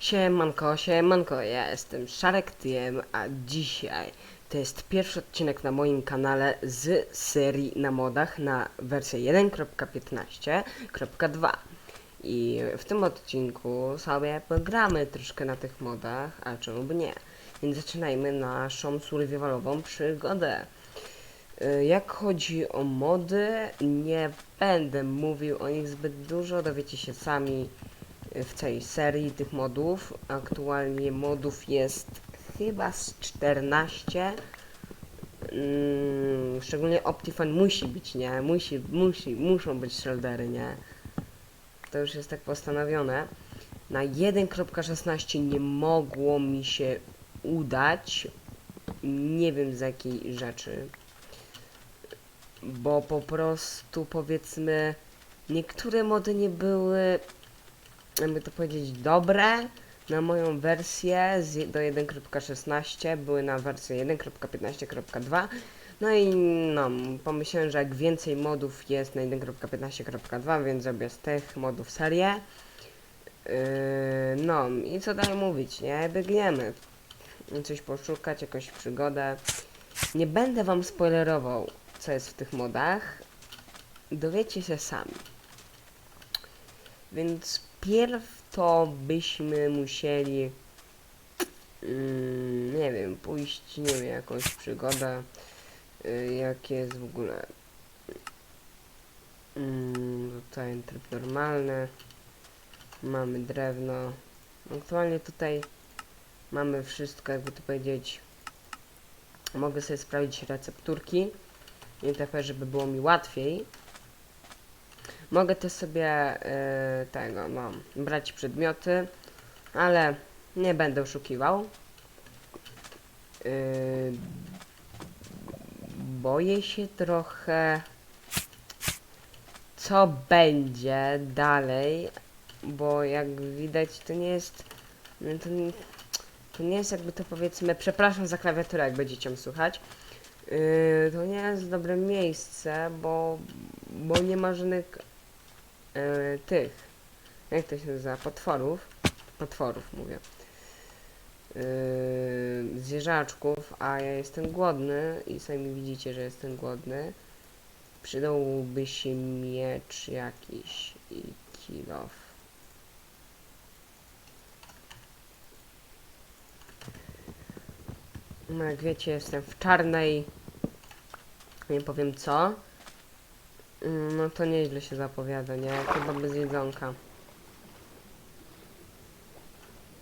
Siemanko, siemanko, ja jestem Szarek TM, a dzisiaj to jest pierwszy odcinek na moim kanale z serii na modach na wersję 1.15.2 i w tym odcinku sobie pogramy troszkę na tych modach, a czemu by nie. Więc zaczynajmy naszą survivalową przygodę. Y, Jak chodzi o mody, nie będę mówił o nich zbyt dużo, dowiecie się sami w całej serii tych modów. Aktualnie modów jest chyba z 14. Mm, szczególnie Optifine musi być, nie? Musi, musi, muszą być shouldery, nie? To już jest tak postanowione. Na 1.16 nie mogło mi się udać. Nie wiem z jakiej rzeczy bo po prostu powiedzmy niektóre mody nie były, jakby to powiedzieć, dobre na moją wersję do 1.16, były na wersję 1.15.2 no i no, pomyślałem, że jak więcej modów jest na 1.15.2, więc zrobię z tych modów serię. Yy, no i co dalej mówić, nie? Biegniemy. Coś poszukać, jakąś przygodę. Nie będę wam spoilerował, co jest w tych modach. Dowiecie się sami. Więc pierw to byśmy musieli, mm, nie wiem, pójść, nie wiem, jakąś przygodę, y, jest w ogóle. Mm, tutaj tryb normalny. Mamy drewno. Aktualnie tutaj mamy wszystko, jakby to powiedzieć. Mogę sobie sprawdzić recepturki. ITP, żeby było mi łatwiej. Mogę też sobie y, tego, no, brać przedmioty, ale nie będę oszukiwał. Y, boję się trochę, co będzie dalej, bo jak widać to nie jest, no to, nie- to nie jest jakby to powiedzmy, przepraszam za klawiaturę, jak będziecie słuchać. Yy, to nie jest dobre miejsce, bo, bo nie ma żadnych yy, tych, jak to się nazywa, potworów, potworów mówię, yy, zwierzaczków, a ja jestem głodny i sami widzicie, że jestem głodny. Przydałby się miecz jakiś i kilof. No jak wiecie, jestem w czarnej. Nie powiem co. Mm, No to nieźle się zapowiada, nie? Chyba bez jedzonka.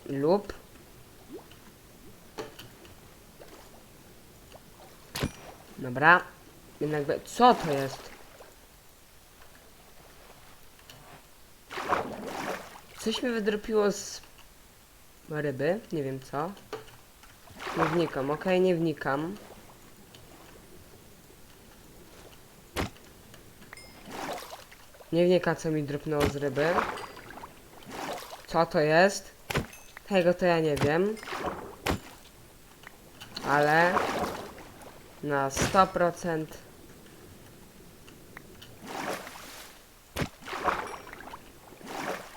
Lub. Dobra. Jednak Co to jest? Coś mi wydropiło z ryby. Nie wiem co. Nie wnikam, okej, nie wnikam. Nie wnikam, co mi dropnęło z ryby. Co to jest? Tego to ja nie wiem. Ale na 100%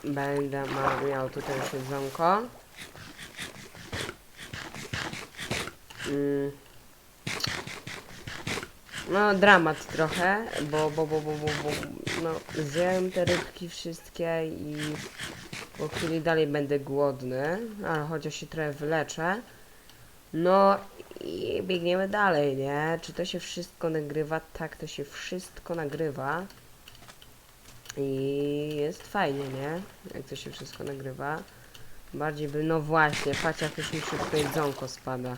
będę miał tutaj już jedzonko. Mm. No, dramat trochę, bo, bo, bo, bo, bo, bo no, zjem te rybki wszystkie i po chwili dalej będę głodny, ale chociaż się trochę wyleczę. No i biegniemy dalej, nie? Czy to się wszystko nagrywa? Tak, to się wszystko nagrywa. I jest fajnie, nie? Jak to się wszystko nagrywa. Bardziej by, no właśnie, patrz jak już mi szybko jedzonko spada.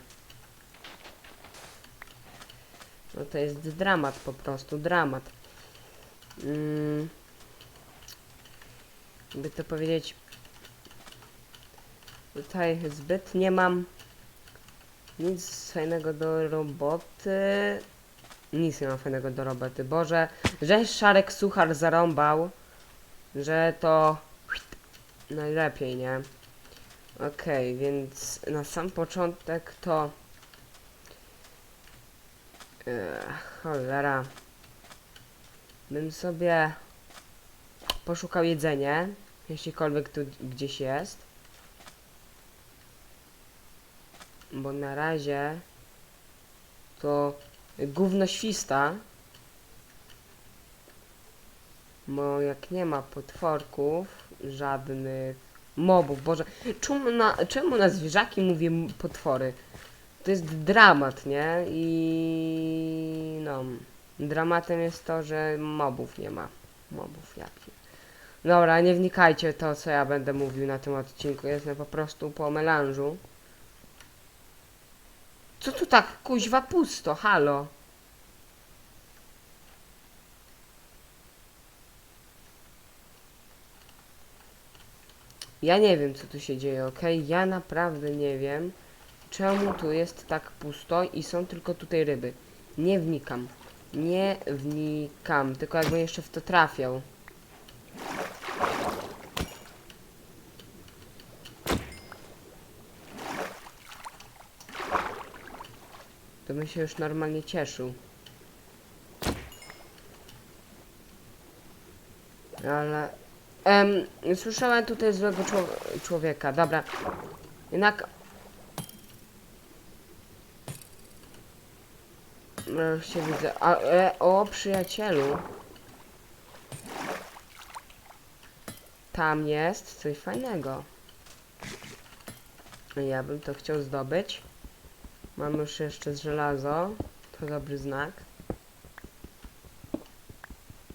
No to jest dramat po prostu, dramat. Mm. By to powiedzieć, tutaj zbyt nie mam nic fajnego do roboty. Nic nie mam fajnego do roboty. Boże, że Szarek Suchar zarąbał, że to najlepiej, nie? Okej, więc na sam początek to Ech, cholera. Bym sobie poszukał jedzenie, jeślikolwiek tu gdzieś jest. bo na razie to gówno śwista. Bo jak nie ma potworków, żadnych mobów, Boże, czemu na, czemu na zwierzaki mówię potwory? To jest dramat, nie? I no, dramatem jest to, że mobów nie ma. Mobów jaki. Dobra, nie wnikajcie w to, co ja będę mówił na tym odcinku. Jestem po prostu po melanżu. Co tu tak kuźwa pusto? Halo. Ja nie wiem, co tu się dzieje, ok? Ja naprawdę nie wiem, czemu tu jest tak pusto i są tylko tutaj ryby. Nie wnikam. Nie wnikam, tylko jakbym jeszcze w to trafiał. To bym się już normalnie cieszył. Ale... Em, słyszałem tutaj złego czło- człowieka. Dobra. Jednak... Już się widzę. A, e, o, przyjacielu. Tam jest coś fajnego. Ja bym to chciał zdobyć. Mam już jeszcze żelazo. To dobry znak.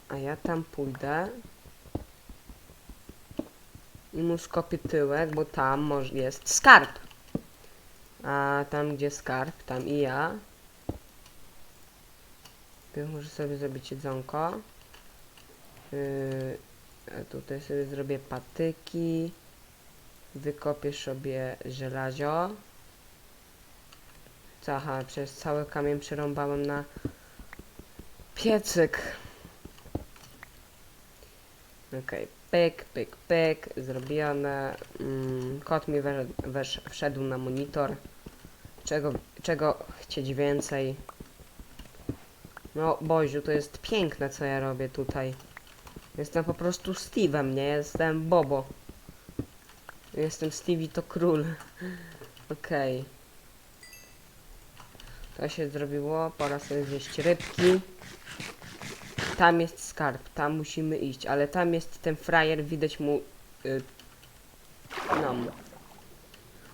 A ja tam pójdę. I mu skopię tyłek, bo tam może jest skarb. A tam gdzie skarb, tam i ja. Ty muszę sobie zrobić jedzonko. Yy, tutaj sobie zrobię patyki. Wykopię sobie żelazio. Aha, przez cały kamień przerąbałem na piecyk. Okej, pyk, pyk, pyk, zrobione. Mm, kot mi we, wesz, wszedł na monitor. Czego, czego chcieć więcej? No, Boziu, to jest piękne, co ja robię tutaj. Jestem po prostu Steve'em, nie? Jestem Bobo. Jestem Stevie to król. Okej. To się zrobiło, pora sobie zjeść rybki. Tam jest skarb, tam musimy iść, ale tam jest ten frajer, widać mu... Y, no.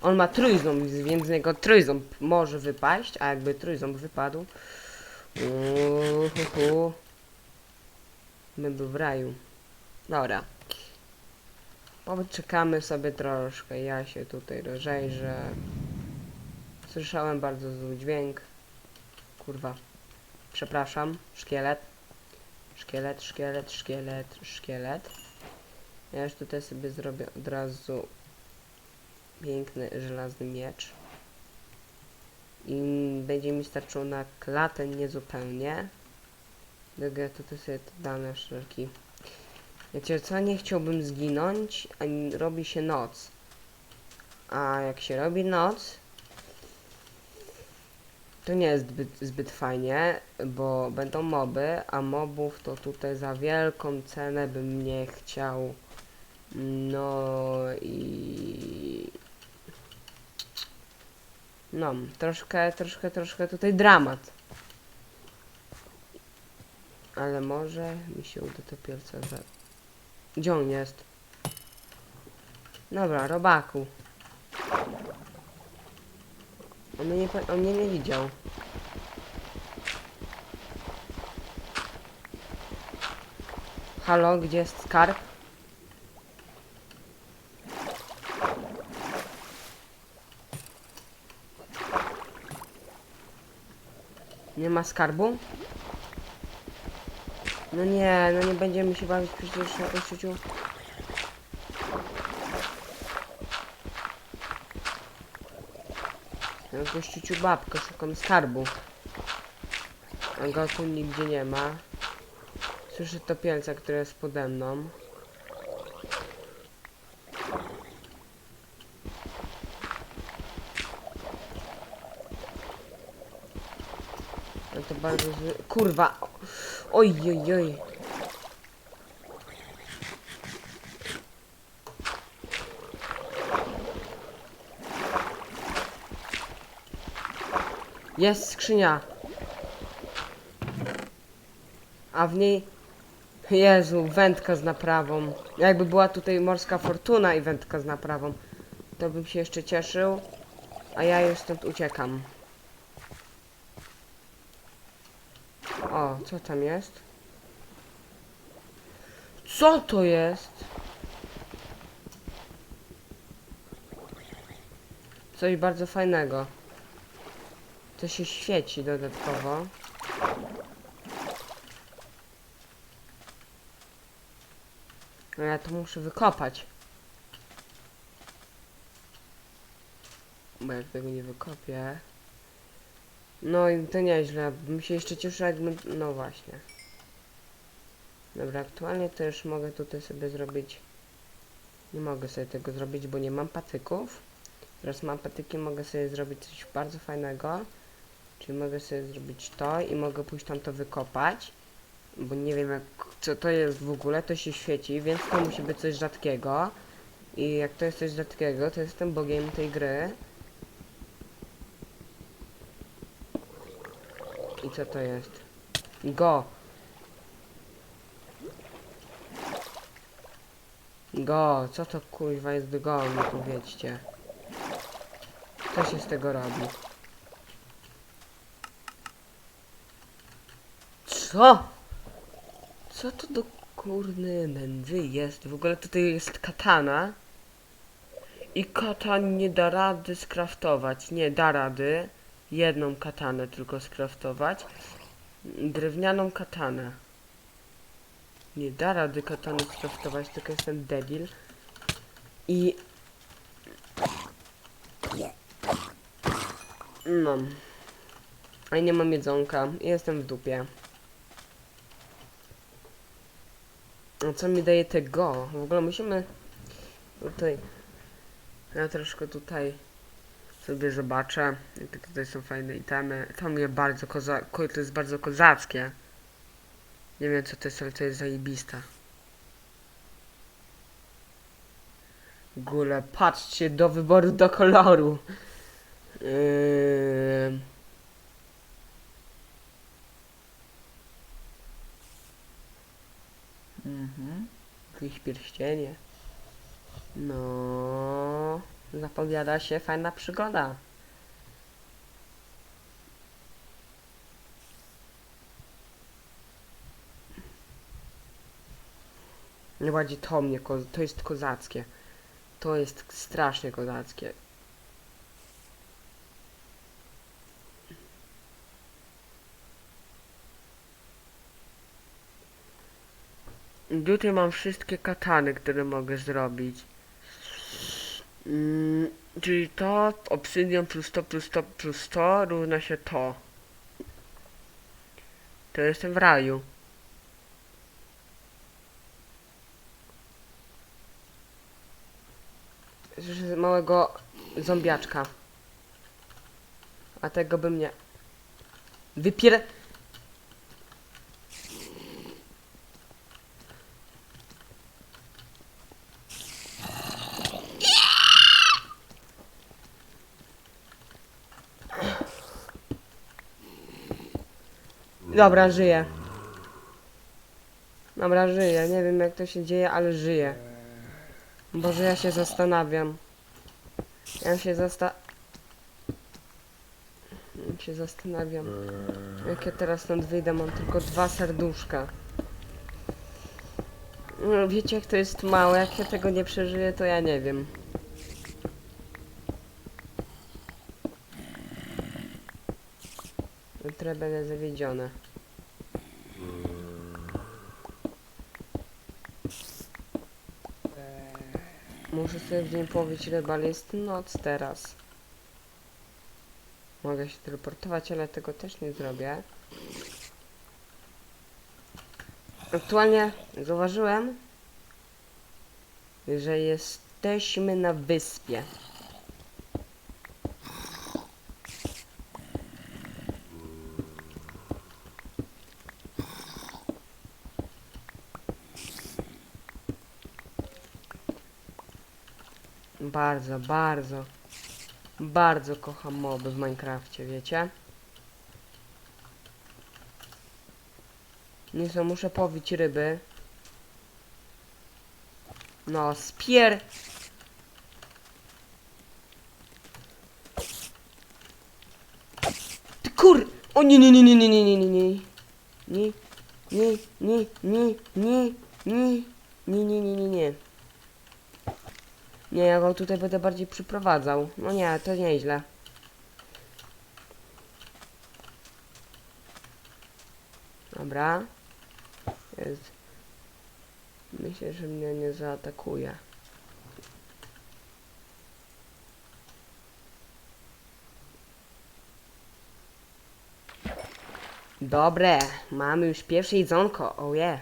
On ma trójząb, więc z niego trójząb może wypaść, a jakby trójząb wypadł... Uhuhu. My był w raju. Dobra. Poczekamy sobie troszkę, ja się tutaj rozejrzę. Słyszałem bardzo zły dźwięk. Kurwa. Przepraszam. Szkielet. Szkielet, szkielet, szkielet, szkielet. Ja już tutaj sobie zrobię od razu piękny żelazny miecz. I będzie mi starczyło na klatę niezupełnie. Dlatego ja tutaj sobie te dane wszelki. Wiecie co, nie chciałbym zginąć, a robi się noc. A jak się robi noc, to nie jest zbyt, zbyt fajnie, bo będą moby, a mobów to tutaj za wielką cenę bym nie chciał. No i... No, troszkę, troszkę, troszkę tutaj dramat. Ale może mi się uda to pielce za... Gdzie on jest? Dobra, robaku. On mnie nie, on mnie nie widział. Halo, gdzie jest skarb? Nie ma skarbu? No nie, no nie będziemy się bawić przecież na kościuciu. Na kościuciu babkę, szukam skarbu. A go tu nigdzie nie ma. Słyszę topielca, który jest pode mną. No to bardzo zły... Kurwa! Oj, oj, oj. Jest skrzynia. A w niej... Jezu, wędka z naprawą. Jakby była tutaj morska fortuna i wędka z naprawą, to bym się jeszcze cieszył. A ja już stąd uciekam. O, co tam jest? Co to jest? Coś bardzo fajnego. To się świeci dodatkowo. No ja to muszę wykopać. Bo jak tego nie wykopię... No i to nieźle. Bym się jeszcze cieszył jakbym... No właśnie. Dobra, aktualnie już mogę tutaj sobie zrobić... Nie mogę sobie tego zrobić, bo nie mam patyków. Teraz mam patyki, mogę sobie zrobić coś bardzo fajnego. Czyli mogę sobie zrobić to i mogę pójść tam to wykopać. Bo nie wiem jak, co to jest w ogóle, to się świeci, więc to musi być coś rzadkiego. I jak to jest coś rzadkiego, to jestem bogiem tej gry. I co to jest? Go! Go, co to kuźwa jest go, mi powiedzcie. Co się z tego robi? Co? Co to do kurny nędzy jest? W ogóle tutaj jest katana. I katan nie da rady skraftować. Nie, da rady. Jedną katanę tylko skraftować. Drewnianą katanę. Nie da rady katany skraftować, tylko jestem debil. I... No. A nie mam jedzonka. Jestem w dupie. A co mi daje tego? W ogóle musimy tutaj. Ja troszkę tutaj sobie zobaczę. Jakie tutaj są fajne itemy. To mnie bardzo koza... ko- To jest bardzo kozackie. Nie wiem co to jest, ale to jest zajebista. W ogóle patrzcie do wyboru do koloru. Yy... Mhm. Jakieś pierścienie. No, zapowiada się fajna przygoda. Nie bardziej to mnie, to jest kozackie. To jest strasznie kozackie. Tutaj mam wszystkie katany, które mogę zrobić. Mm, czyli to, obsydian plus to, plus to, plus to równa się to. To jestem w raju. Słyszę małego zombiaczka. A tego bym nie... Wypier... Dobra, żyję. Dobra, żyję. Nie wiem jak to się dzieje, ale żyję. Boże, ja się zastanawiam. Ja się zasta... Ja się zastanawiam. Jak ja teraz stąd wyjdę, mam tylko dwa serduszka. No, wiecie jak to jest mało, jak ja tego nie przeżyję, to ja nie wiem. Jutro będę zawiedziona. Muszę sobie w dzień połowić rybę, ale jest noc teraz. Mogę się teleportować, ale tego też nie zrobię. Aktualnie zauważyłem, że jesteśmy na wyspie. bardzo, bardzo, bardzo kocham moby w Minecrafcie, wiecie? Nie co, muszę powić ryby. No, spier... Ty kur... O nie, nie, nie, nie, nie, nie, nie, nie, nie. Nie, nie, nie, nie, nie, nie, nie, nie, nie, nie, nie. Nie, ja go tutaj będę bardziej przyprowadzał. No nie, to nieźle. Dobra. Jest. Myślę, że mnie nie zaatakuje. Dobre, mamy już pierwsze jedzonko, oje. Yeah.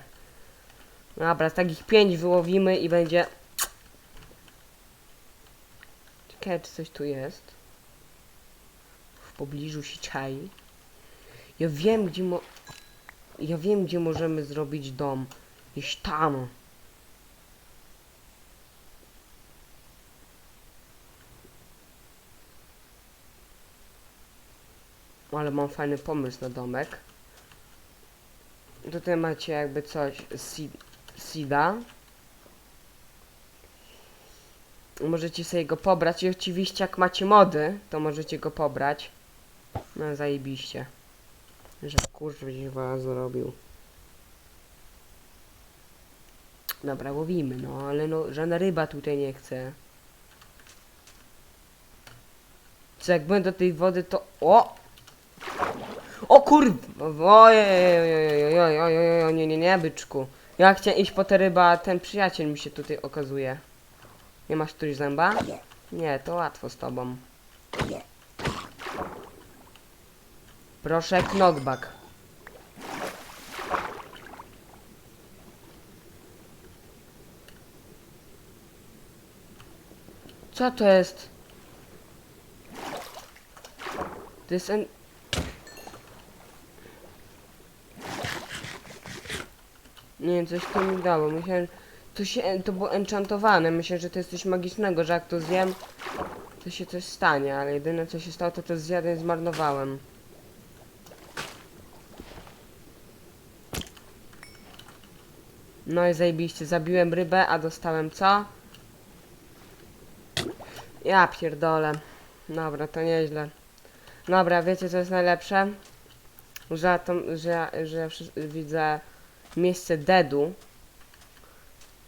Dobra, z takich pięć wyłowimy i będzie... Czy coś tu jest. W pobliżu się czai. Ja wiem, gdzie mo... Ja wiem, gdzie możemy zrobić dom. Gdzieś tam. Ale mam fajny pomysł na domek. Tutaj macie jakby coś seeda. Możecie sobie go pobrać i oczywiście jak macie mody, to możecie go pobrać. No zajebiście. Że kurwa zrobił. Dobra, łowimy, no ale no żadna ryba tutaj nie chce. Co jak będę do tej wody to... O! O kurwa! Ojej, nie, nie, nie, byczku. Ja chciałem iść po tę rybę, a ten przyjaciel mi się tutaj okazuje. Nie masz któryś zęba? Nie, to łatwo z tobą. Proszę, knockback. Co to jest? To jest en... Nie, coś to mi dało. Myślałem, to się, to było enchantowane. Myślę, że to jest coś magicznego, że jak to zjem, to się coś stanie, ale jedyne co się stało, to to zjadłem i zmarnowałem. No i zajebiście, zabiłem rybę, a dostałem co? Ja pierdolę. Dobra, to nieźle. Dobra, wiecie co jest najlepsze? Że, tam, że, że widzę miejsce deadu.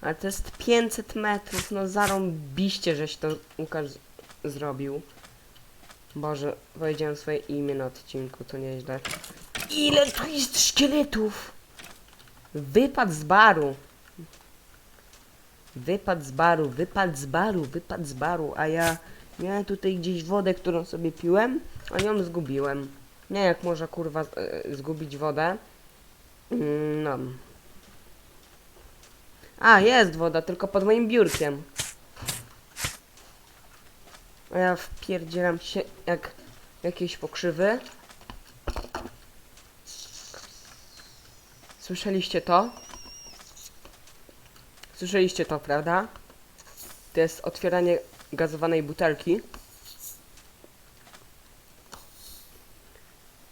Ale to jest 500 metrów, no zarąbiście, żeś to Łukasz zrobił. Boże, powiedziałem swoje imię na odcinku, to nieźle. Ile tu jest szkieletów? Wypad z baru. Wypad z baru, wypad z baru, wypad z baru, a ja miałem tutaj gdzieś wodę, którą sobie piłem, a ją zgubiłem. Nie jak można kurwa e, zgubić wodę. Mm, No. A, jest woda, tylko pod moim biurkiem. A ja wpierdzielam się jak jakieś pokrzywy. Słyszeliście to? Słyszeliście to, prawda? To jest otwieranie gazowanej butelki.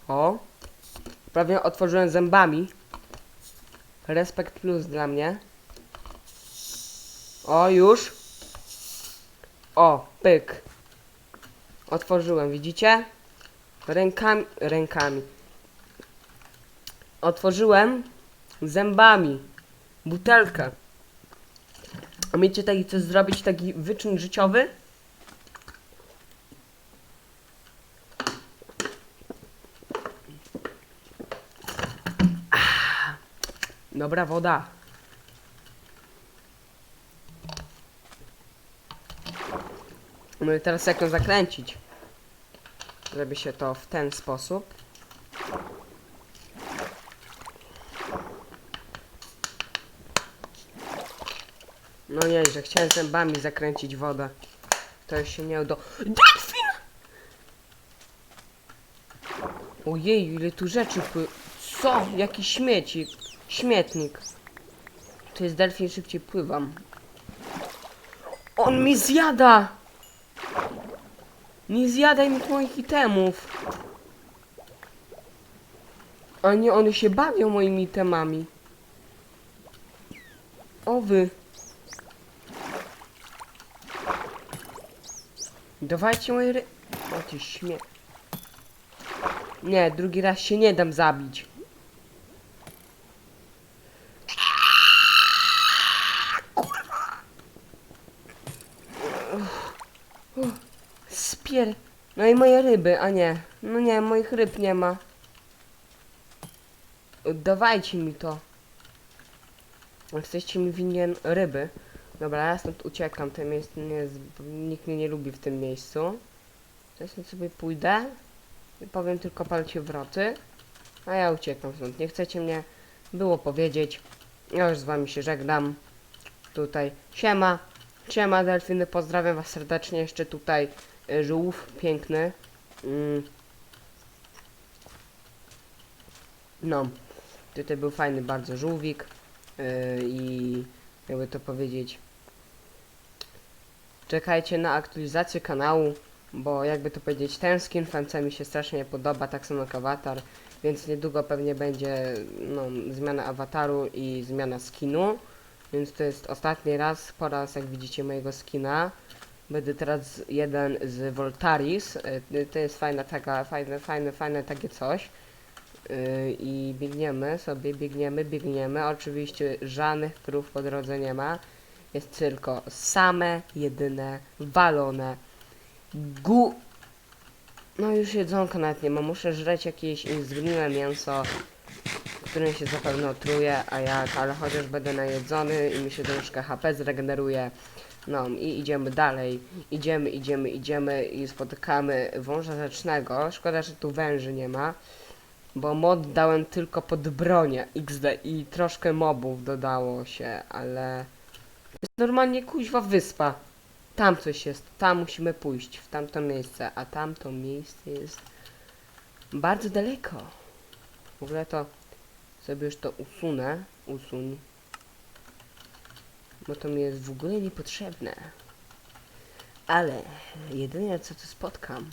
O. Prawie otworzyłem zębami. Respekt plus dla mnie. O, już. O, pyk. Otworzyłem, widzicie? Rękami, rękami. Otworzyłem zębami butelkę. A miecie taki coś zrobić, taki wyczyn życiowy? Ah, Dobra woda. I teraz jak ją zakręcić? Żeby się to w ten sposób. No nie, że chciałem zębami zakręcić wodę. To już się nie udało. Delfin! Ojej, ile tu rzeczy pły... Co? Jaki śmieci? Śmietnik. To jest delfin, szybciej pływam. On mi zjada! Nie zjadaj mi moich itemów. A nie, one się bawią moimi temami. O wy. Dawajcie moje ry... O ty śmie... Nie, drugi raz się nie dam zabić. Kurwa. Spier... No i moje ryby, a nie. No nie, moich ryb nie ma. Dawajcie mi to. Jesteście mi winien ryby. Dobra, ja stąd uciekam. To miejsce nie jest, nikt mnie nie lubi w tym miejscu. Ja sobie pójdę. I powiem tylko palcie wroty. A ja uciekam stąd. Nie chcecie mnie było powiedzieć. Ja już z wami się żegnam. Tutaj. Siema. Siema delfiny. Pozdrawiam was serdecznie. Jeszcze tutaj żółw piękny. Mm. No. Tutaj był fajny bardzo żółwik. Yy, I jakby to powiedzieć. Czekajcie na aktualizację kanału, bo jakby to powiedzieć, ten skin fance mi się strasznie podoba, tak samo jak awatar, więc niedługo pewnie będzie no, zmiana awataru i zmiana skinu, więc to jest ostatni raz, po raz jak widzicie mojego skina. Będę teraz jeden z Voltaris, yy, to jest fajna taka, fajne, fajne, fajne takie coś. Yy, i biegniemy sobie, biegniemy, biegniemy. Oczywiście żadnych krów po drodze nie ma. Jest tylko same, jedyne, walone gu... No już jedzonka nawet nie ma. Muszę żreć jakieś zgniłe mięso, którym się zapewne otruje, a jak, ale chociaż będę najedzony i mi się troszkę HP zregeneruje. No i idziemy dalej. Idziemy, idziemy, idziemy i spotykamy wąża rzecznego. Szkoda, że tu węży nie ma. Bo mod dałem tylko pod bronię XD i troszkę mobów dodało się, ale... Jest normalnie kuźwa wyspa. Tam coś jest, tam musimy pójść, w tamto miejsce, a tamto miejsce jest bardzo daleko. W ogóle to sobie już to usunę, usuń. Bo to mi jest w ogóle niepotrzebne. Ale jedyne co tu spotkam,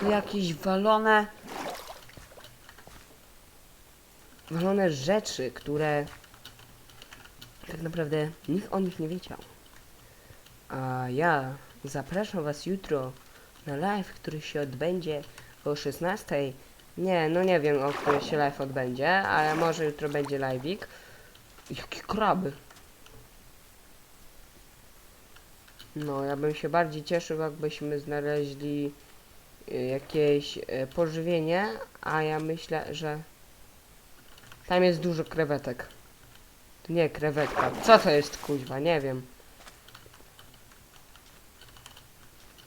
to jakieś walone walone rzeczy, które tak naprawdę nikt o nich nie wiedział. A ja zapraszam Was jutro na live, który się odbędzie o 16. Nie, no nie wiem o której się live odbędzie, ale może jutro będzie live'ik. Jakie kraby. No, ja bym się bardziej cieszył, jakbyśmy znaleźli y, jakieś y, pożywienie, a ja myślę, że tam jest dużo krewetek. Nie krewetka. Co to jest kuźwa? Nie wiem.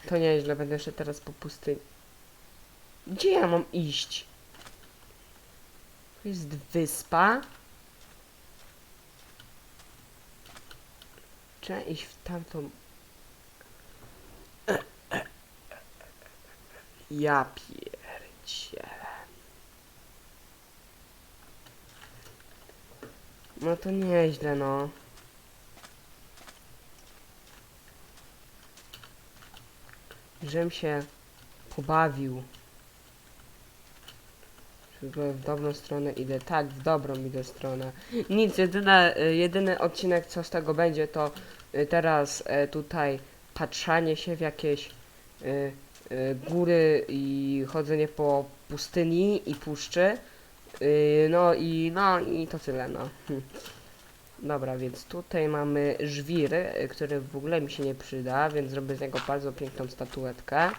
To nieźle, będę jeszcze teraz po pustyni. Gdzie ja mam iść? To jest wyspa. Trzeba iść w tamtą... Ja pierdzielę. No to nieźle, no. Żem się pobawił. W dobrą stronę idę. Tak, w dobrą idę stronę. Nic, jedyne, jedyny odcinek co z tego będzie to y, teraz y, tutaj patrzanie się w jakieś y, góry i chodzenie po pustyni i puszczy. Y, no i no i to tyle, no. Hm. Dobra, więc tutaj mamy żwir, y, który w ogóle mi się nie przyda, więc zrobię z niego bardzo piękną statuetkę.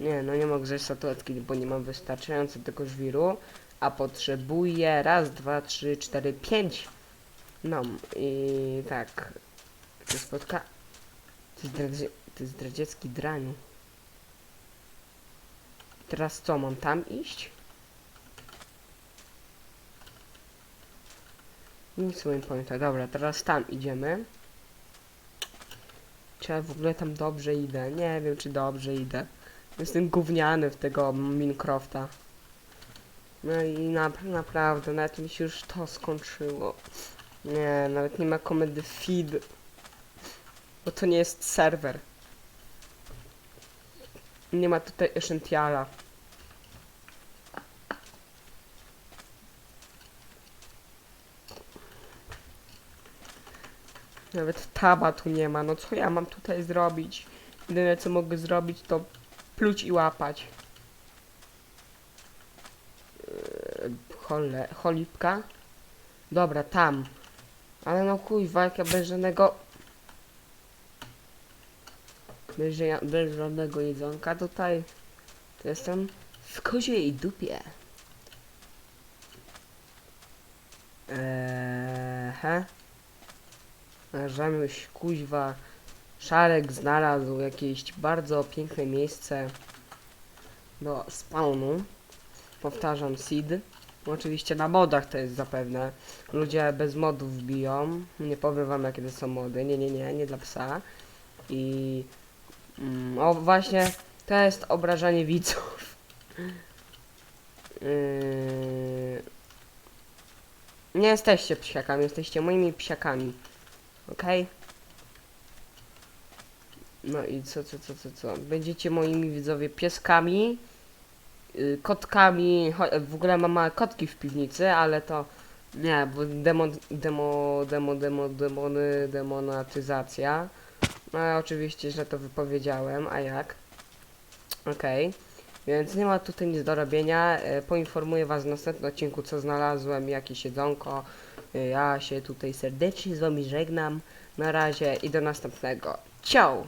Nie, no nie mogę zrobić statuetki, bo nie mam wystarczająco tego żwiru, a potrzebuję raz, dwa, trzy, cztery, pięć. No i tak. To spotka... To jest, dradzie... to jest zdradziecki drań. Teraz co, mam tam iść? Nic nie pamiętam. Dobra, teraz tam idziemy. Czy ja w ogóle tam dobrze idę? Nie wiem, czy dobrze idę. Jestem gówniany w tego Minecrafta. No i na, naprawdę, nawet mi się już to skończyło. Nie, nawet nie ma komendy feed. Bo to nie jest serwer. Nie ma tutaj Essentiala. Nawet taba tu nie ma. No co ja mam tutaj zrobić? Jedyne co mogę zrobić to pluć i łapać. Yy, Chole, cholipka? Dobra, tam. Ale no kuźwa, jak ja bez żadnego... Bez, bez żadnego jedzonka tutaj. To jestem w koziej dupie. Eee, he? Żemyś kuźwa Szarek znalazł jakieś bardzo piękne miejsce do spawnu. Powtarzam seed. Oczywiście na modach to jest zapewne. Ludzie bez modów biją. Nie powiem wam jakie to są mody. Nie, nie, nie, nie dla psa. I mm, o właśnie to jest obrażanie widzów. Yy, nie jesteście psiakami, jesteście moimi psiakami. Okej? No i co, co, co, co, co? Będziecie moimi widzowie pieskami, yy, kotkami. W ogóle mam małe kotki w piwnicy, ale to nie, bo demo, demo, demo, demo, demony, demonetyzacja. No oczywiście źle to wypowiedziałem, a jak? Okej. Więc nie ma tutaj nic do robienia. E, Poinformuję Was w następnym odcinku, co znalazłem, jakieś jedzonko. E, Ja się tutaj serdecznie z Wami żegnam. Na razie i do następnego. Ciao!